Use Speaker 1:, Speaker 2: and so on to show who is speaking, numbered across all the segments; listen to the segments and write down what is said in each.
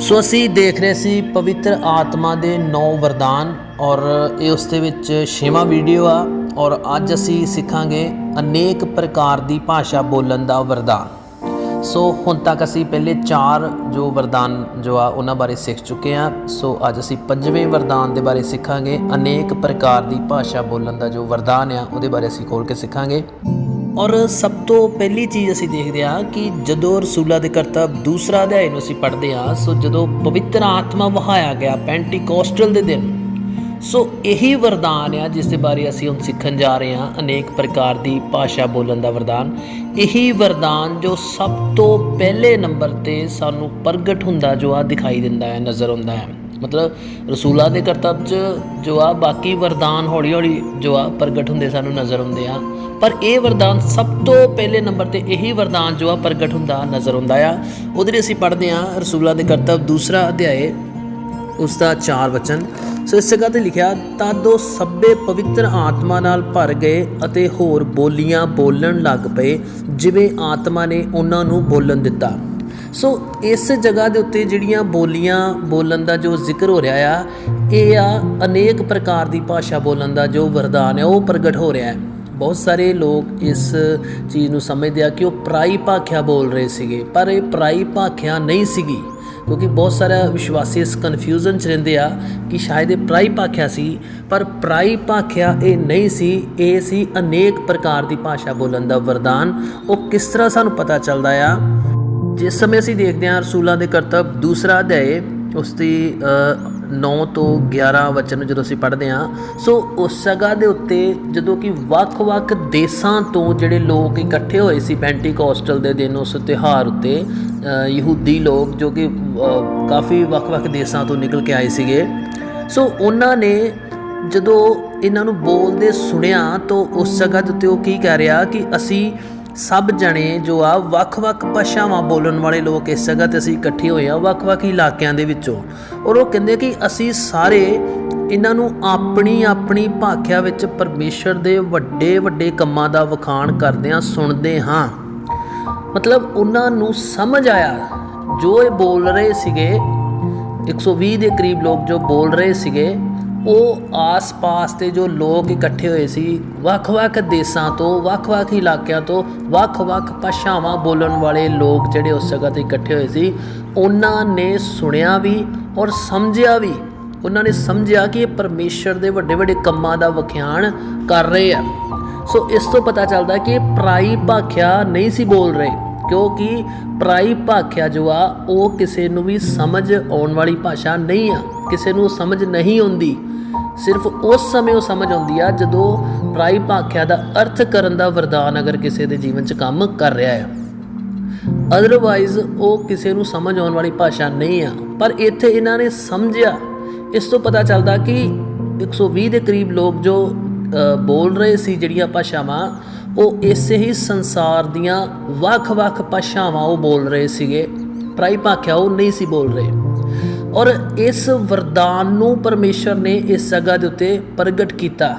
Speaker 1: ਸੋ ਅਸੀਂ ਦੇਖ ਰਹੇ ਸੀ ਪਵਿੱਤਰ ਆਤਮਾ ਦੇ ਨੌ ਵਰਦਾਨ ਔਰ ਇਹ ਉਸ ਦੇ ਵਿੱਚ ਛੇਵਾਂ ਵੀਡੀਓ ਆ ਔਰ ਅੱਜ ਅਸੀਂ ਸਿੱਖਾਂਗੇ ਅਨੇਕ ਪ੍ਰਕਾਰ ਦੀ ਭਾਸ਼ਾ ਬੋਲਣ ਦਾ ਵਰਦਾਨ। ਸੋ ਹੁਣ ਤੱਕ ਅਸੀਂ ਪਹਿਲੇ ਚਾਰ ਜੋ ਵਰਦਾਨ ਜੋ ਆ ਉਹਨਾਂ ਬਾਰੇ ਸਿੱਖ ਚੁੱਕੇ ਆ। ਸੋ ਅੱਜ ਅਸੀਂ ਪੰਜਵੇਂ ਵਰਦਾਨ ਦੇ ਬਾਰੇ ਸਿੱਖਾਂਗੇ। ਅਨੇਕ ਪ੍ਰਕਾਰ ਦੀ ਭਾਸ਼ਾ ਬੋਲਣ ਦਾ ਜੋ ਵਰਦਾਨ ਆ ਉਹਦੇ ਬਾਰੇ ਅਸੀਂ ਖੋਲ ਕੇ ਸਿੱਖਾਂਗੇ। ਔਰ ਸਭ ਤੋਂ ਪਹਿਲੀ ਚੀਜ਼ ਅਸੀਂ ਦੇਖਦੇ ਹਾਂ ਕਿ ਜਦੋਂ ਰਸੂਲਾ ਦੇ ਕਰਤੱਵ ਦੂਸਰਾ ਅਧਿਆਇ ਨੂੰ ਅਸੀਂ ਪੜ੍ਹਦੇ ਹਾਂ, ਸੋ ਜਦੋਂ ਪਵਿੱਤਰ ਆਤਮਾ ਵਹਾਇਆ ਗਿਆ ਪੈਂਟੀਕੋਸਟਲ ਦੇ ਦਿਨ, ਸੋ ਇਹੀ ਵਰਦਾਨ ਆ ਜਿਸ ਦੇ ਬਾਰੇ ਅਸੀਂ ਹੁਣ ਸਿੱਖਣ ਜਾ ਰਹੇ ਹਾਂ, ਅਨੇਕ ਪ੍ਰਕਾਰ ਦੀ ਭਾਸ਼ਾ ਬੋਲਣ ਦਾ ਵਰਦਾਨ। ਇਹੀ ਵਰਦਾਨ ਜੋ ਸਭ ਤੋਂ ਪਹਿਲੇ ਨੰਬਰ ਤੇ ਸਾਨੂੰ ਪ੍ਰਗਟ ਹੁੰਦਾ, ਜੋ ਆ ਦਿਖਾਈ ਦਿੰਦਾ ਹੈ, ਨਜ਼ਰ ਆਉਂਦਾ ਹੈ। ਮਤਲਬ ਰਸੂਲਾ ਦੇ ਕਰਤੱਵ 'ਚ ਜੋ ਆ ਬਾਕੀ ਵਰਦਾਨ ਹੌਲੀ ਹੌਲੀ ਜੋ ਆ ਪ੍ਰਗਟ ਹੁੰਦੇ ਸਾਨੂੰ ਨਜ਼ਰ ਆਉਂਦੇ ਆ ਪਰ ਇਹ ਵਰਦਾਨ ਸਭ ਤੋਂ ਪਹਿਲੇ ਨੰਬਰ ਤੇ ਇਹੀ ਵਰਦਾਨ ਜੋ ਆ ਪ੍ਰਗਟ ਹੁੰਦਾ ਨਜ਼ਰ ਆਉਂਦਾ ਆ। ਉਹਦੇ ਲਈ ਅਸੀਂ ਪੜ੍ਹਦੇ ਆ ਰਸੂਲਾਂ ਦੇ ਕਰਤੱਵ ਦੂਸਰਾ ਅਧਿਆਏ, ਉਸ ਦਾ ਚਾਰ ਵਚਨ। ਸੋ ਇਸ ਜਗ੍ਹਾ ਤੇ ਲਿਖਿਆ ਤਦੋਂ ਸਭੇ ਪਵਿੱਤਰ ਆਤਮਾ ਨਾਲ ਭਰ ਗਏ ਅਤੇ ਹੋਰ ਬੋਲੀਆਂ ਬੋਲਣ ਲੱਗ ਪਏ, ਜਿਵੇਂ ਆਤਮਾ ਨੇ ਉਹਨਾਂ ਨੂੰ ਬੋਲਣ ਦਿੱਤਾ। ਸੋ ਇਸ ਜਗ੍ਹਾ ਦੇ ਉੱਤੇ ਜਿਹੜੀਆਂ ਬੋਲੀਆਂ ਬੋਲਣ ਦਾ ਜੋ ਜ਼ਿਕਰ ਹੋ ਰਿਹਾ ਆ, ਇਹ ਆ ਅਨੇਕ ਪ੍ਰਕਾਰ ਦੀ ਭਾਸ਼ਾ ਬੋਲਣ ਦਾ ਜੋ ਵਰਦਾਨ ਹੈ ਉਹ ਪ੍ਰਗਟ ਹੋ ਰਿਹਾ ਹੈ। ਬਹੁਤ ਸਾਰੇ ਲੋਕ ਇਸ ਚੀਜ਼ ਨੂੰ ਸਮਝਦੇ ਆ ਕਿ ਉਹ ਪ੍ਰਾਈ ਭਾਖਿਆ ਬੋਲ ਰਹੇ ਸੀਗੇ, ਪਰ ਇਹ ਪ੍ਰਾਈ ਭਾਖਿਆ ਨਹੀਂ ਸੀਗੀ, ਕਿਉਂਕਿ ਬਹੁਤ ਸਾਰਾ ਵਿਸ਼ਵਾਸੀ ਇਸ ਕਨਫਿਊਜ਼ਨ ਚ ਰਹਿੰਦੇ ਆ ਕਿ ਸ਼ਾਇਦ ਇਹ ਪ੍ਰਾਈ ਭਾਖਿਆ ਸੀ, ਪਰ ਪ੍ਰਾਈ ਭਾਖਿਆ ਇਹ ਨਹੀਂ ਸੀ, ਇਹ ਸੀ ਅਨੇਕ ਪ੍ਰਕਾਰ ਦੀ ਭਾਸ਼ਾ ਬੋਲਣ ਦਾ ਵਰਦਾਨ। ਉਹ ਕਿਸ ਤਰ੍ਹਾਂ ਸਾਨੂੰ ਪਤਾ ਚੱਲਦਾ ਆ? ਜਿਸ ਸਮੇਂ ਅਸੀਂ ਦੇਖਦੇ ਹਾਂ ਰਸੂਲਾਂ ਦੇ ਕਰਤੱਵ, ਦੂਸਰਾ ਅਧਿਆਏ ਉਸ ਦੀ 9 ਤੋਂ 11 ਵਚਨ ਨੂੰ ਜਦੋਂ ਅਸੀਂ ਪੜ੍ਹਦੇ ਹਾਂ, ਸੋ ਉਸ ਜਗ੍ਹਾ ਦੇ ਉੱਤੇ ਜਦੋਂ ਕਿ ਵੱਖ-ਵੱਖ ਦੇਸ਼ਾਂ ਤੋਂ ਜਿਹੜੇ ਲੋਕ ਇਕੱਠੇ ਹੋਏ ਸੀ ਪੈਂਟੀਕੋਸਟਲ ਦੇ ਦਿਨ ਉਸ ਤਿਉਹਾਰ ਉੱਤੇ ਯਹੂਦੀ ਲੋਕ ਜੋ ਕਿ ਕਾਫੀ ਵੱਖ-ਵੱਖ ਦੇਸ਼ਾਂ ਤੋਂ ਨਿਕਲ ਕੇ ਆਏ ਸੀਗੇ, ਸੋ ਉਹਨਾਂ ਨੇ ਜਦੋਂ ਇਹਨਾਂ ਨੂੰ ਬੋਲਦੇ ਸੁਣਿਆ ਤਾਂ ਉਸ ਜਗ੍ਹਾ ਦੇ ਉੱਤੇ ਉਹ ਕੀ ਕਹਿ ਰਿਹਾ ਕਿ ਅਸੀਂ ਸਭ ਜਣੇ ਜੋ ਆ ਵੱਖ-ਵੱਖ ਭਾਸ਼ਾਵਾਂ ਬੋਲਣ ਵਾਲੇ ਲੋਕ ਇਸ ਜਗ੍ਹਾ ਤੇ ਅਸੀਂ ਇਕੱਠੇ ਹੋਏ ਆ ਵੱਖ-ਵੱਖ ਇਲਾਕਿਆਂ ਦੇ ਵਿੱਚੋਂ। ਔਰ ਉਹ ਕਹਿੰਦੇ ਕਿ ਅਸੀਂ ਸਾਰੇ ਇਹਨਾਂ ਨੂੰ ਆਪਣੀ ਆਪਣੀ ਭਾਖਿਆ ਵਿੱਚ ਪਰਮੇਸ਼ਰ ਦੇ ਵੱਡੇ ਵੱਡੇ ਕੰਮਾਂ ਦਾ ਵਖਾਣ ਕਰਦੇ ਕਰਦਿਆਂ ਸੁਣਦੇ ਹਾਂ। ਮਤਲਬ ਉਹਨਾਂ ਨੂੰ ਸਮਝ ਆਇਆ। ਜੋ ਇਹ ਬੋਲ ਰਹੇ ਸੀਗੇ 120 ਦੇ ਕਰੀਬ ਲੋਕ ਜੋ ਬੋਲ ਰਹੇ ਸੀਗੇ ਉਹ ਆਸ-ਪਾਸ ਤੇ ਜੋ ਲੋਕ ਇਕੱਠੇ ਹੋਏ ਸੀ, ਵੱਖ-ਵੱਖ ਦੇਸ਼ਾਂ ਤੋਂ, ਵੱਖ-ਵੱਖ ਇਲਾਕਿਆਂ ਤੋਂ, ਵੱਖ-ਵੱਖ ਭਾਸ਼ਾਵਾਂ ਬੋਲਣ ਵਾਲੇ ਲੋਕ ਜਿਹੜੇ ਉਸ ਜਗ੍ਹਾ ਤੇ ਇਕੱਠੇ ਹੋਏ ਸੀ, ਉਹਨਾਂ ਨੇ ਸੁਣਿਆ ਵੀ ਔਰ ਸਮਝਿਆ ਵੀ। ਉਹਨਾਂ ਨੇ ਸਮਝਿਆ ਕਿ ਇਹ ਪਰਮੇਸ਼ਰ ਦੇ ਵੱਡੇ-ਵੱਡੇ ਕੰਮਾਂ ਦਾ ਵਖਿਆਣ ਕਰ ਰਹੇ ਆ। ਸੋ ਇਸ ਤੋਂ ਪਤਾ ਚੱਲਦਾ ਕਿ ਇਹ ਪਰਾਈ ਭਾਖਿਆ ਨਹੀਂ ਸੀ ਬੋਲ ਰਹੇ, ਕਿਉਂਕਿ ਪਰਾਈ ਭਾਖਿਆ ਜੋ ਆ, ਉਹ ਕਿਸੇ ਨੂੰ ਵੀ ਸਮਝ ਆਉਣ ਵਾਲੀ ਭਾਸ਼ਾ ਨਹੀਂ ਆ। ਕਿਸੇ ਨੂੰ ਸਮਝ ਨਹੀਂ ਆਉਂਦੀ। ਸਿਰਫ ਉਸ ਸਮੇਂ ਉਹ ਸਮਝ ਆਉਂਦੀ ਆ ਜਦੋਂ ਪ੍ਰਾਈ ਭਾਖਿਆ ਦਾ ਅਰਥ ਕਰਨ ਦਾ ਵਰਦਾਨ ਅਗਰ ਕਿਸੇ ਦੇ ਜੀਵਨ 'ਚ ਕੰਮ ਕਰ ਰਿਹਾ ਹੈ। ਅਦਰਵਾਈਜ਼ ਉਹ ਕਿਸੇ ਨੂੰ ਸਮਝ ਆਉਣ ਵਾਲੀ ਭਾਸ਼ਾ ਨਹੀਂ ਆ। ਪਰ ਇੱਥੇ ਇਹਨਾਂ ਨੇ ਸਮਝਿਆ। ਇਸ ਤੋਂ ਪਤਾ ਚੱਲਦਾ ਕਿ 120 ਦੇ ਕਰੀਬ ਲੋਕ ਜੋ ਬੋਲ ਰਹੇ ਸੀ ਜਿਹੜੀਆਂ ਭਾਸ਼ਾਵਾਂ, ਉਹ ਇਸੇ ਹੀ ਸੰਸਾਰ ਦੀਆਂ ਵੱਖ-ਵੱਖ ਭਾਸ਼ਾਵਾਂ ਉਹ ਬੋਲ ਰਹੇ ਸੀਗੇ। ਪ੍ਰਾਈ ਭਾਖਿਆ ਉਹ ਨਹੀਂ ਸੀ ਬੋਲ ਰਹੇ। ਔਰ ਇਸ ਵਰਦਾਨ ਨੂੰ ਪਰਮੇਸ਼ਰ ਨੇ ਇਸ ਜਗ੍ਹਾ ਦੇ ਉੱਤੇ ਪ੍ਰਗਟ ਕੀਤਾ।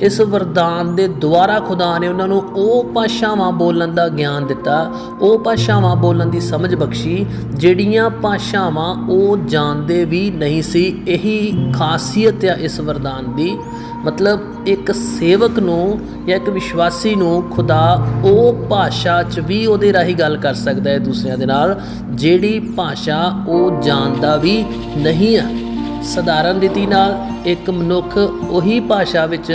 Speaker 1: ਇਸ ਵਰਦਾਨ ਦੇ ਦੁਆਰਾ ਖੁਦਾ ਨੇ ਉਹਨਾਂ ਨੂੰ ਉਹ ਭਾਸ਼ਾਵਾਂ ਬੋਲਣ ਦਾ ਗਿਆਨ ਦਿੱਤਾ। ਉਹ ਭਾਸ਼ਾਵਾਂ ਬੋਲਣ ਦੀ ਸਮਝ ਬਖਸ਼ੀ। ਜਿਹੜੀਆਂ ਭਾਸ਼ਾਵਾਂ ਉਹ ਜਾਣਦੇ ਵੀ ਨਹੀਂ ਸੀ, ਇਹੀ ਖਾਸੀਅਤ ਆ ਇਸ ਵਰਦਾਨ ਦੀ। ਮਤਲਬ ਇੱਕ ਸੇਵਕ ਨੂੰ ਜਾਂ ਇੱਕ ਵਿਸ਼ਵਾਸੀ ਨੂੰ ਖੁਦਾ ਉਹ ਭਾਸ਼ਾ 'ਚ ਵੀ ਉਹਦੇ ਰਾਹੀਂ ਗੱਲ ਕਰ ਸਕਦਾ ਹੈ ਦੂਸਰਿਆਂ ਦੇ ਨਾਲ, ਜਿਹੜੀ ਭਾਸ਼ਾ ਉਹ ਜਾਣਦਾ ਵੀ ਨਹੀਂ ਆ। ਸਧਾਰਨ ਰੀਤੀ ਨਾਲ ਇੱਕ ਮਨੁੱਖ ਉਹੀ ਭਾਸ਼ਾ ਵਿੱਚ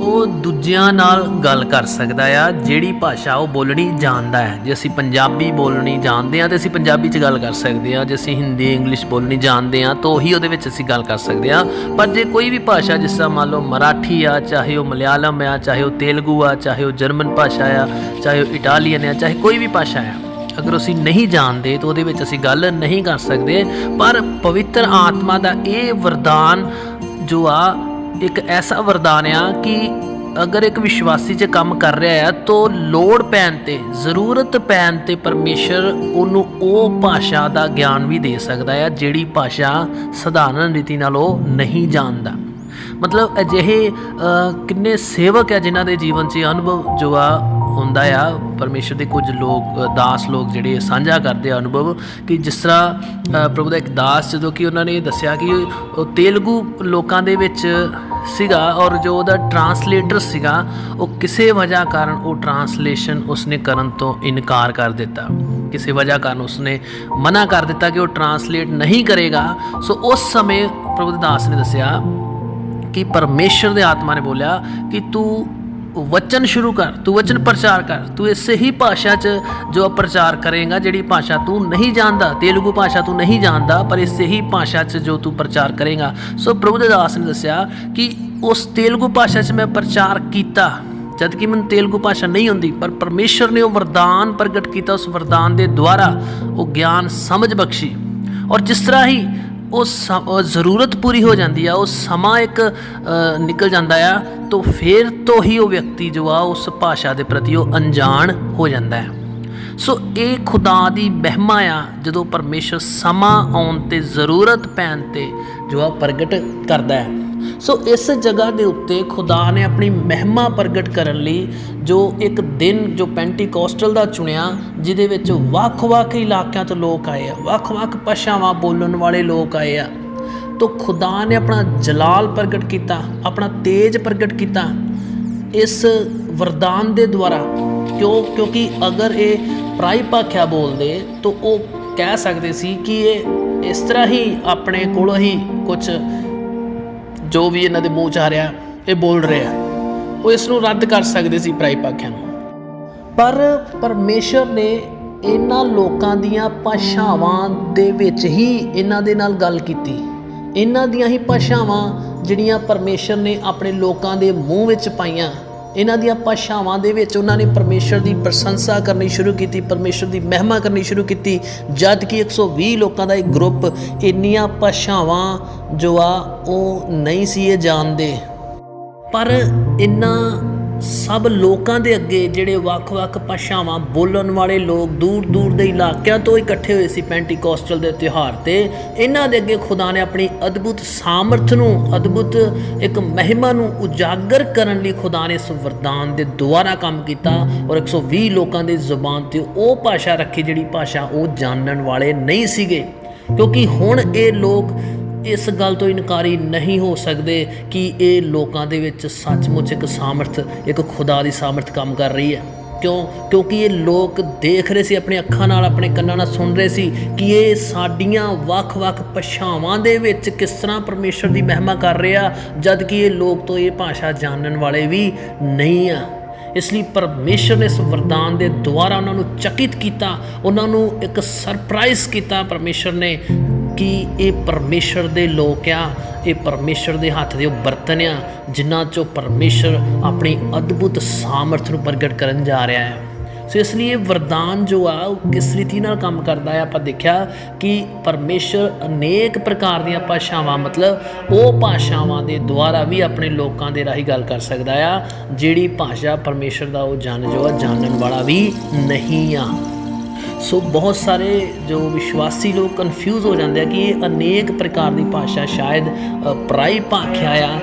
Speaker 1: ਉਹ ਦੂਜਿਆਂ ਨਾਲ ਗੱਲ ਕਰ ਸਕਦਾ ਆ, ਜਿਹੜੀ ਭਾਸ਼ਾ ਉਹ ਬੋਲਣੀ ਜਾਣਦਾ ਹੈ। ਜੇ ਅਸੀਂ ਪੰਜਾਬੀ ਬੋਲਣੀ ਜਾਣਦੇ ਆ ਤੇ ਅਸੀਂ ਪੰਜਾਬੀ 'ਚ ਗੱਲ ਕਰ ਸਕਦੇ ਆ ਜੇ ਅਸੀਂ ਹਿੰਦੀ, ਇੰਗਲਿਸ਼ ਬੋਲਣੀ ਜਾਣਦੇ ਆ ਤਾਂ ਉਹੀ ਉਹਦੇ ਵਿੱਚ ਅਸੀਂ ਗੱਲ ਕਰ ਸਕਦੇ ਆ ਪਰ ਜੇ ਕੋਈ ਵੀ ਭਾਸ਼ਾ, ਜਿਸ ਤਰ੍ਹਾਂ ਮੰਨ ਲਓ ਮਰਾਠੀ ਆ, ਚਾਹੇ ਉਹ ਮਲਿਆਲਮ ਆ, ਚਾਹੇ ਉਹ ਤੇਲਗੂ ਆ, ਚਾਹੇ ਉਹ ਜਰਮਨ ਭਾਸ਼ਾ ਆ, ਚਾਹੇ ਉਹ ਇਟਾਲੀਅਨ ਆ, ਚਾਹੇ ਕੋਈ ਵੀ ਭਾਸ਼ਾ ਆ, ਅਗਰ ਅਸੀਂ ਨਹੀਂ ਜਾਣਦੇ, ਤਾਂ ਉਹਦੇ ਵਿੱਚ ਅਸੀਂ ਗੱਲ ਨਹੀਂ ਕਰ ਸਕਦੇ। ਪਰ ਪਵਿੱਤਰ ਆਤਮਾ ਦਾ ਇਹ ਵਰਦਾਨ ਜੋ ਆ ਇੱਕ ਐਸਾ ਵਰਦਾਨ ਆ ਕਿ ਅਗਰ ਇੱਕ ਵਿਸ਼ਵਾਸੀ 'ਚ ਕੰਮ ਕਰ ਰਿਹਾ ਹੈ ਤਾਂ ਲੋੜ ਪੈਣ ਤੇ, ਜ਼ਰੂਰਤ ਪੈਣ ਤੇ ਪਰਮੇਸ਼ਰ ਉਹਨੂੰ ਉਹ ਭਾਸ਼ਾ ਦਾ ਗਿਆਨ ਵੀ ਦੇ ਸਕਦਾ ਹੈ ਜਿਹੜੀ ਭਾਸ਼ਾ ਸਧਾਰਨ ਰੀਤੀ ਨਾਲ ਉਹ ਨਹੀਂ ਜਾਣਦਾ। ਮਤਲਬ ਅਜਿਹੇ ਕਿੰਨੇ ਸੇਵਕ ਹੈ ਜਿਨ੍ਹਾਂ ਦੇ ਜੀਵਨ 'ਚ ਅਨੁਭਵ ਜੋ ਆ ਹੁੰਦਾ ਆ, ਪਰਮੇਸ਼ਰ ਦੇ ਕੁਝ ਲੋਕ ਦਾਸ ਲੋਕ ਜਿਹੜੇ ਸਾਂਝਾ ਕਰਦੇ ਆ ਅਨੁਭਵ ਕਿ ਜਿਸ ਤਰ੍ਹਾਂ ਪ੍ਰਭੂ ਦਾ ਇੱਕ ਦਾਸ ਜਦੋਂ ਕਿ ਉਹਨਾਂ ਨੇ ਦੱਸਿਆ ਕਿ ਉਹ ਤੇਲਗੂ ਲੋਕਾਂ ਦੇ ਵਿੱਚ ਸੀਗਾ ਔਰ ਜੋ ਉਹਦਾ ਟਰਾਂਸਲੇਟਰ ਸੀਗਾ, ਉਹ ਕਿਸੇ ਵਜ੍ਹਾ ਕਾਰਨ ਉਹ ਟਰਾਂਸਲੇਸ਼ਨ ਉਸਨੇ ਕਰਨ ਤੋਂ ਇਨਕਾਰ ਕਰ ਦਿੱਤਾ। ਕਿਸੇ ਵਜ੍ਹਾ ਕਾਰਨ ਉਸਨੇ ਮਨਾ ਕਰ ਦਿੱਤਾ ਕਿ ਉਹ ਟਰਾਂਸਲੇਟ ਨਹੀਂ ਕਰੇਗਾ। ਸੋ ਉਸ ਸਮੇਂ ਪ੍ਰਭੂ ਦਾਸ ਨੇ ਦੱਸਿਆ ਕਿ ਪਰਮੇਸ਼ਰ ਦੇ ਆਤਮਾ ਨੇ ਬੋਲਿਆ ਕਿ ਤੂੰ ਵਚਨ ਸ਼ੁਰੂ ਕਰ, ਤੂੰ ਵਚਨ ਪ੍ਰਚਾਰ ਕਰ, ਤੂੰ ਇਸੇ ਹੀ ਭਾਸ਼ਾ 'ਚ ਜੋ ਪ੍ਰਚਾਰ ਕਰੇਗਾ, ਜਿਹੜੀ ਭਾਸ਼ਾ ਤੂੰ ਨਹੀਂ ਜਾਣਦਾ, ਤੇਲਗੂ ਭਾਸ਼ਾ ਤੂੰ ਨਹੀਂ ਜਾਣਦਾ, ਪਰ ਇਸੇ ਹੀ ਭਾਸ਼ਾ 'ਚ ਜੋ ਤੂੰ ਪ੍ਰਚਾਰ ਕਰੇਗਾ। ਸੋ ਪ੍ਰਭੂ ਦੇ ਦਾਸ ਨੇ ਦੱਸਿਆ ਕਿ ਉਸ ਤੇਲਗੂ ਭਾਸ਼ਾ 'ਚ ਮੈਂ ਪ੍ਰਚਾਰ ਕੀਤਾ ਜਦ ਕਿ ਮੈਨੂੰ ਤੇਲਗੂ ਭਾਸ਼ਾ ਨਹੀਂ ਹੁੰਦੀ ਪਰ ਪਰਮੇਸ਼ਰ ਨੇ ਉਹ ਵਰਦਾਨ ਪ੍ਰਗਟ ਕੀਤਾ, ਉਸ ਵਰਦਾਨ ਦੇ ਦੁਆਰਾ ਉਹ ਗਿਆਨ ਸਮਝ ਬਖਸ਼ੀ। ਔਰ ਜਿਸ ਤਰ੍ਹਾਂ ਹੀ ਉਹ ਸ- ਜ਼ਰੂਰਤ ਪੂਰੀ ਹੋ ਜਾਂਦੀ ਆ, ਉਹ ਸਮਾਂ ਇੱਕ ਨਿਕਲ ਜਾਂਦਾ ਆ, ਤਾਂ ਫਿਰ ਤੋਂ ਹੀ ਉਹ ਵਿਅਕਤੀ ਜੋ ਆ, ਉਸ ਭਾਸ਼ਾ ਦੇ ਪ੍ਰਤੀ ਉਹ ਅਣਜਾਣ ਹੋ ਜਾਂਦਾ ਹੈ। ਸੋ ਇਹ ਖੁਦਾ ਦੀ ਮਹਿਮਾ ਆ, ਜਦੋਂ ਪਰਮੇਸ਼ਰ ਸਮਾਂ ਆਉਣ ਤੇ ਜ਼ਰੂਰਤ ਪੈਣ ਤੇ ਜੋ ਆ ਪ੍ਰਗਟ ਕਰਦਾ ਹੈ। ਸੋ ਇਸ ਜਗ੍ਹਾ ਦੇ ਉੱਤੇ ਖੁਦਾ ਨੇ ਆਪਣੀ ਮਹਿਮਾ ਪ੍ਰਗਟ ਕਰਨ ਲਈ ਜੋ ਇੱਕ ਦਿਨ ਜੋ ਪੈਂਟੀਕੋਸਟਲ ਦਾ ਚੁਣਿਆ, ਜਿਹਦੇ ਵਿੱਚ ਵੱਖ-ਵੱਖ ਇਲਾਕਿਆਂ ਤੋਂ ਲੋਕ ਆਏ ਆ, ਵੱਖ-ਵੱਖ ਭਾਸ਼ਾਵਾਂ ਬੋਲਣ ਵਾਲੇ ਲੋਕ ਆਏ ਆ। ਤੋ ਖੁਦਾ ਨੇ ਆਪਣਾ ਜਲਾਲ ਪ੍ਰਗਟ ਕੀਤਾ, ਆਪਣਾ ਤੇਜ ਪ੍ਰਗਟ ਕੀਤਾ ਇਸ ਵਰਦਾਨ ਦੇ ਦੁਆਰਾ। ਕਿਉਂ? ਕਿਉਂਕਿ ਅਗਰ ਇਹ ਪ੍ਰਾਈ ਭਾਖਿਆ ਬੋਲਦੇ, ਤਾਂ ਉਹ ਕਹਿ ਸਕਦੇ ਸੀ ਕਿ ਇਹ ਇਸ ਤਰ੍ਹਾਂ ਹੀ ਆਪਣੇ ਕੋਲੋਂ ਹੀ ਕੁਝ ਜੋ ਵੀ ਇਹਨਾਂ ਦੇ ਮੂੰਹ ਚ ਆ ਰਿਹਾ, ਇਹ ਬੋਲ ਰਿਹਾ। ਉਹ ਇਸ ਨੂੰ ਰੱਦ ਕਰ ਸਕਦੇ ਸੀ ਪ੍ਰਾਈ ਭਾਖਿਆ ਨੂੰ। ਪਰ ਪਰਮੇਸ਼ਰ ਨੇ ਇਹਨਾਂ ਲੋਕਾਂ ਦੀਆਂ ਭਾਸ਼ਾਵਾਂ ਦੇ ਵਿੱਚ ਹੀ ਇਹਨਾਂ ਦੇ ਨਾਲ ਗੱਲ ਕੀਤੀ। ਇਹਨਾਂ ਦੀਆਂ ਹੀ ਭਾਸ਼ਾਵਾਂ ਜਿਹੜੀਆਂ ਪਰਮੇਸ਼ਰ ਨੇ ਆਪਣੇ ਲੋਕਾਂ ਦੇ ਮੂੰਹ ਵਿੱਚ ਪਾਈਆਂ ਇਹਨਾਂ ਦੀਆਂ ਭਾਸ਼ਾਵਾਂ ਦੇ ਵਿੱਚ ਉਹਨਾਂ ਨੇ ਪਰਮੇਸ਼ਰ ਦੀ ਪ੍ਰਸ਼ੰਸਾ ਕਰਨੀ ਸ਼ੁਰੂ ਕੀਤੀ, ਪਰਮੇਸ਼ਰ ਦੀ ਮਹਿਮਾ ਕਰਨੀ ਸ਼ੁਰੂ ਕੀਤੀ, ਜਦ ਕਿ 120 ਲੋਕਾਂ ਦਾ ਇੱਕ ਗਰੁੱਪ ਇੰਨੀਆਂ ਭਾਸ਼ਾਵਾਂ ਜੋ ਆ ਉਹ ਨਹੀਂ ਸੀ ਇਹ ਜਾਣਦੇ। ਪਰ ਇਨ੍ਹਾਂ ਸਭ ਲੋਕਾਂ ਦੇ ਅੱਗੇ ਜਿਹੜੇ ਵੱਖ-ਵੱਖ ਭਾਸ਼ਾਵਾਂ ਬੋਲਣ ਵਾਲੇ ਲੋਕ ਦੂਰ-ਦੂਰ ਦੇ ਇਲਾਕਿਆਂ ਤੋਂ ਇਕੱਠੇ ਹੋਏ ਸੀ ਪੈਂਟੀਕੋਸਟਲ ਦੇ ਤਿਉਹਾਰ ਤੇ, ਇਹਨਾਂ ਦੇ ਅੱਗੇ ਖੁਦਾ ਨੇ ਆਪਣੀ ਅਦਭੁਤ ਸਾਮਰਥ ਨੂੰ, ਅਦਭੁਤ ਇੱਕ ਮਹਿਮਾ ਨੂੰ ਉਜਾਗਰ ਕਰਨ ਲਈ ਖੁਦਾ ਨੇ ਇਸ ਵਰਦਾਨ ਦੇ ਦੁਆਰਾ ਕੰਮ ਕੀਤਾ ਔਰ 120 ਲੋਕਾਂ ਦੀ ਜ਼ੁਬਾਨ ਤੇ ਉਹ ਭਾਸ਼ਾ ਰੱਖੀ ਜਿਹੜੀ ਭਾਸ਼ਾ ਉਹ ਜਾਣਨ ਵਾਲੇ ਨਹੀਂ ਸੀਗੇ। ਕਿਉਂਕਿ ਹੁਣ ਇਹ ਲੋਕ ਇਸ ਗੱਲ ਤੋਂ ਇਨਕਾਰੀ ਨਹੀਂ ਹੋ ਸਕਦੇ ਕਿ ਇਹ ਲੋਕਾਂ ਦੇ ਵਿੱਚ ਸੱਚਮੁੱਚ ਇੱਕ ਸਾਮਰਥ, ਇੱਕ ਖੁਦਾ ਦੀ ਸਾਮਰਥ ਕੰਮ ਕਰ ਰਹੀ ਹੈ। ਕਿਉਂ? ਕਿਉਂਕਿ ਇਹ ਲੋਕ ਦੇਖ ਰਹੇ ਸੀ, ਆਪਣੇ ਅੱਖਾਂ ਨਾਲ, ਆਪਣੇ ਕੰਨਾਂ ਨਾਲ ਸੁਣ ਰਹੇ ਸੀ ਕਿ ਇਹ ਸਾਡੀਆਂ ਵੱਖ-ਵੱਖ ਭਾਸ਼ਾਵਾਂ ਦੇ ਵਿੱਚ ਕਿਸ ਤਰ੍ਹਾਂ ਪਰਮੇਸ਼ਰ ਦੀ ਮਹਿਮਾ ਕਰ ਰਿਹਾ ਜਦ ਕਿ ਇਹ ਲੋਕ ਤੋਂ ਇਹ ਭਾਸ਼ਾ ਜਾਣਨ ਵਾਲੇ ਵੀ ਨਹੀਂ ਆ। ਇਸ ਲਈ ਪਰਮੇਸ਼ਰ ਨੇ ਇਸ ਵਰਦਾਨ ਦੇ ਦੁਆਰਾ ਉਹਨਾਂ ਨੂੰ ਚਕਿਤ ਕੀਤਾ, ਉਹਨਾਂ ਨੂੰ ਇੱਕ ਸਰਪ੍ਰਾਈਜ਼ ਕੀਤਾ। ਪਰਮੇਸ਼ਰ ਨੇ ਕਿ ਇਹ ਪਰਮੇਸ਼ਰ ਦੇ ਲੋਕ ਆ, ਇਹ ਪਰਮੇਸ਼ਰ ਦੇ ਹੱਥ ਦੇ ਉਹ ਬਰਤਨ ਆ, ਜਿਨ੍ਹਾਂ ਚੋਂ ਪਰਮੇਸ਼ਰ ਆਪਣੀ ਅਦਭੁਤ ਸਾਮਰਥ ਨੂੰ ਪ੍ਰਗਟ ਕਰਨ ਜਾ ਰਿਹਾ ਹੈ। ਸੋ ਇਸ ਲਈ ਇਹ ਵਰਦਾਨ ਜੋ ਆ, ਉਹ ਕਿਸ ਰੀਤੀ ਨਾਲ ਕੰਮ ਕਰਦਾ ਹੈ, ਆਪਾਂ ਦੇਖਿਆ ਕਿ ਪਰਮੇਸ਼ਰ ਅਨੇਕ ਪ੍ਰਕਾਰ ਦੀਆਂ ਭਾਸ਼ਾਵਾਂ, ਮਤਲਬ ਉਹ ਭਾਸ਼ਾਵਾਂ ਦੇ ਦੁਆਰਾ ਵੀ ਆਪਣੇ ਲੋਕਾਂ ਦੇ ਰਾਹੀਂ ਗੱਲ ਕਰ ਸਕਦਾ ਆ, ਜਿਹੜੀ ਭਾਸ਼ਾ ਪਰਮੇਸ਼ਰ ਦਾ ਉਹ ਜਨ ਜੋ ਆ, ਜਾਣਨ ਵਾਲਾ ਵੀ ਨਹੀਂ ਆ। ਸੋ ਬਹੁਤ ਸਾਰੇ ਜੋ ਵਿਸ਼ਵਾਸੀ ਲੋਕ ਕਨਫਿਊਜ਼ ਹੋ ਜਾਂਦੇ ਆ ਕਿ ਇਹ ਅਨੇਕ ਪ੍ਰਕਾਰ ਦੀ ਭਾਸ਼ਾ ਸ਼ਾਇਦ ਅ, ਪਰਾਈ ਭਾਖਿਆ ਆ।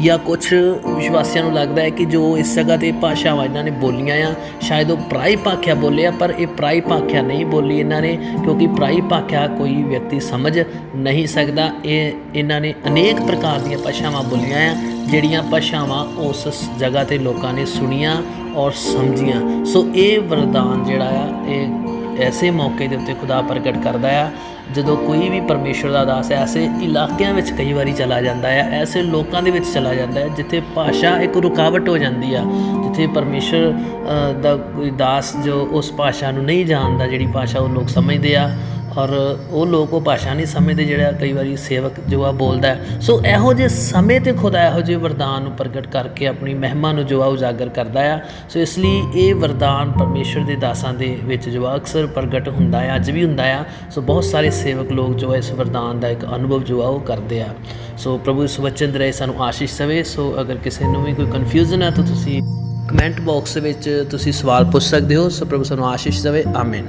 Speaker 1: ਜਾਂ ਕੁਝ ਵਿਸ਼ਵਾਸੀਆਂ ਨੂੰ ਲੱਗਦਾ ਹੈ ਕਿ ਜੋ ਇਸ ਜਗ੍ਹਾ ਤੇ ਭਾਸ਼ਾਵਾਂ ਇਹਨਾਂ ਨੇ ਬੋਲੀਆਂ ਆ, ਸ਼ਾਇਦ ਉਹ ਪ੍ਰਾਈ ਭਾਖਿਆ ਬੋਲੇ ਆ, ਪਰ ਇਹ ਪ੍ਰਾਈ ਭਾਖਿਆ ਨਹੀਂ ਬੋਲੀ ਇਹਨਾਂ ਨੇ, ਕਿਉਂਕਿ ਪ੍ਰਾਈ ਭਾਖਿਆ ਕੋਈ ਵਿਅਕਤੀ ਸਮਝ ਨਹੀਂ ਸਕਦਾ। ਇਹ ਇਹਨਾਂ ਨੇ ਅਨੇਕ ਪ੍ਰਕਾਰ ਦੀਆਂ ਭਾਸ਼ਾਵਾਂ ਬੋਲੀਆਂ ਆ, ਜਿਹੜੀਆਂ ਭਾਸ਼ਾਵਾਂ ਉਸ ਜਗ੍ਹਾ ਤੇ ਲੋਕਾਂ ਨੇ ਸੁਣੀਆਂ ਔਰ ਸਮਝੀਆਂ। ਸੋ ਇਹ ਵਰਦਾਨ ਜਿਹੜਾ ਆ, ਇਹ ਐਸੇ ਮੌਕੇ ਦੇ ਉੱਤੇ ਖੁਦਾ ਪ੍ਰਗਟ ਕਰਦਾ ਆ ਜਦੋਂ ਕੋਈ ਵੀ ਪਰਮੇਸ਼ਰ ਦਾ ਦਾਸ ਐਸੇ ਇਲਾਕਿਆਂ ਵਿੱਚ ਕਈ ਵਾਰੀ ਚਲਾ ਜਾਂਦਾ ਹੈ, ਐਸੇ ਲੋਕਾਂ ਦੇ ਵਿੱਚ ਚਲਾ ਜਾਂਦਾ ਹੈ, ਜਿੱਥੇ ਭਾਸ਼ਾ ਇੱਕ ਰੁਕਾਵਟ ਹੋ ਜਾਂਦੀ ਆ, ਜਿੱਥੇ ਪਰਮੇਸ਼ਰ ਦਾ ਕੋਈ ਦਾਸ ਜੋ ਉਸ ਭਾਸ਼ਾ ਨੂੰ ਨਹੀਂ ਜਾਣਦਾ, ਜਿਹੜੀ ਭਾਸ਼ਾ ਉਹ ਲੋਕ ਸਮਝਦੇ ਆ ਔਰ ਉਹ ਲੋਕ ਉਹ ਭਾਸ਼ਾ ਨਹੀਂ ਸਮਝਦੇ ਜਿਹੜਾ ਕਈ ਵਾਰੀ ਸੇਵਕ ਜੋ ਆ ਬੋਲਦਾ ਸੋ ਇਹੋ ਜਿਹੇ ਸਮੇਂ ਤੇ ਖੁਦਾ ਇਹੋ ਜਿਹੇ ਵਰਦਾਨ ਨੂੰ ਪ੍ਰਗਟ ਕਰਕੇ ਆਪਣੀ ਮਹਿਮਾ ਨੂੰ ਜੋ ਆ ਉਜਾਗਰ ਕਰਦਾ ਆ। ਸੋ ਇਸ ਲਈ ਇਹ ਵਰਦਾਨ ਪਰਮੇਸ਼ਰ ਦੇ ਦਾਸਾਂ ਦੇ ਵਿੱਚ ਜੋ ਆ ਅਕਸਰ ਪ੍ਰਗਟ ਹੁੰਦਾ ਆ, ਅੱਜ ਵੀ ਹੁੰਦਾ ਆ। ਸੋ ਬਹੁਤ ਸਾਰੇ ਸੇਵਕ ਲੋਕ ਜੋ ਆ ਇਸ ਵਰਦਾਨ ਦਾ ਇੱਕ ਅਨੁਭਵ ਜੋ ਆ ਉਹ ਕਰਦੇ ਆ। ਸੋ ਪ੍ਰਭੂ ਇਸ ਵਚਨ ਦੇ ਰਾਹੀਂ ਸਾਨੂੰ ਆਸ਼ੀਸ਼ ਦੇਵੇ। ਸੋ ਅਗਰ ਕਿਸੇ ਨੂੰ ਵੀ ਕੋਈ ਕਨਫਿਊਜ਼ਨ ਆ ਤਾਂ ਤੁਸੀਂ ਕਮੈਂਟ ਬਾਕਸ ਵਿੱਚ ਤੁਸੀਂ ਸਵਾਲ ਪੁੱਛ ਸਕਦੇ ਹੋ। ਸੋ ਪ੍ਰਭੂ ਸਾਨੂੰ ਆਸ਼ੀਸ਼ ਦੇਵੇ। ਆਮੀਨ